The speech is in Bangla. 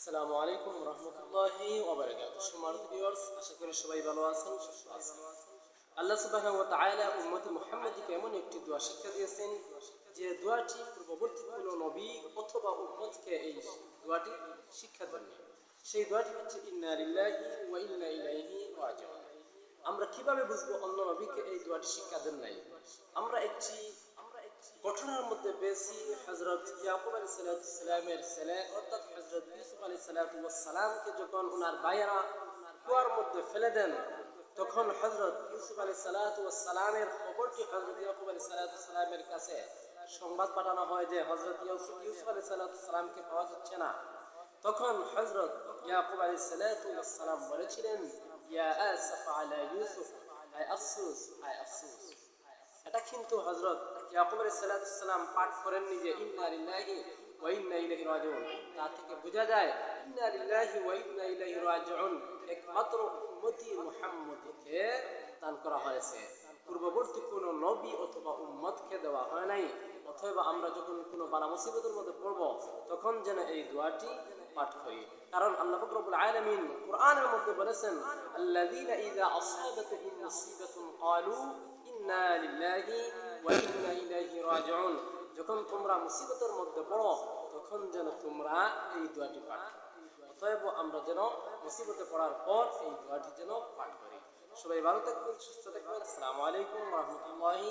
আসসালামু আলাইকুম রহমতুল্লাহি ওবারাকাত সম্মানিত ভিউয়ার্স আশা করি সবাই ভালো আছেন, সুস্থ আছেন। আল্লাহ সুবহানাহু ওয়া তাআলা উম্মতি মুহাম্মাদীকে এমন একটি দোয়া শিক্ষা দিয়েছেন যে দোয়াটি পূর্ববর্তী কোনো নবী অথবা উম্মতকে এই দোয়াটি শিক্ষা দেননি। সেই দোয়াটি হচ্ছে, ইন্না লিল্লাহি ওয়া ইন্না ইলাইহি রাজিউন। আমরা কীভাবে বুঝব অন্য নবীকে এই দোয়াটি শিক্ষা দেন নাই? আমরা একটি ঘটনার মধ্যে পেয়েছি হজরত ইয়াকুব আলী সালামের ছেলে, অর্থাৎ হজরত ইউসুফ আলী সালামকে যখন ওনার ভাইয়েরা কুয়ার মধ্যে ফেলে দেন, তখন হজরত ইউসুফ আলী সালামের খবরটি হজরত ইয়াকুব আলী সালামের কাছে সংবাদ পাঠানো হয় যে হজরত ইউসুফ ইউসুফ আলী সালামকে পাওয়া যাচ্ছে না। তখন হজরত ইয়াকুব আলী সালাম বলেছিলেন, ইয়া আসফ আলা ইউসুফ, আই আফসুস আই আফসুস। কিন্তু হজরত সালাম পাঠ করেননি যে তা থেকে বোঝা যায় পূর্ববর্তী নবী অথবা দেওয়া হয় নাই। অথবা আমরা যখন কোনো বালা মুসিবতের মধ্যে পড়ব, তখন যেন এই দোয়াটি পাঠ করি। কারণ আল্লাহ আলামিন কোরআনের মধ্যে বলেছেন যখন তোমরা মুসিবতের মধ্যে পড়ো, তখন যেন তোমরা এই দোয়াটি পাঠ অতএব আমরা যেন মুসিবতে পড়ার পর এই দোয়াটি যেন পাঠ করি। সবাই ভালো থাকবেন, সুস্থ থাকবেন। আসসালামু আলাইকুম রহমতুল্লাহি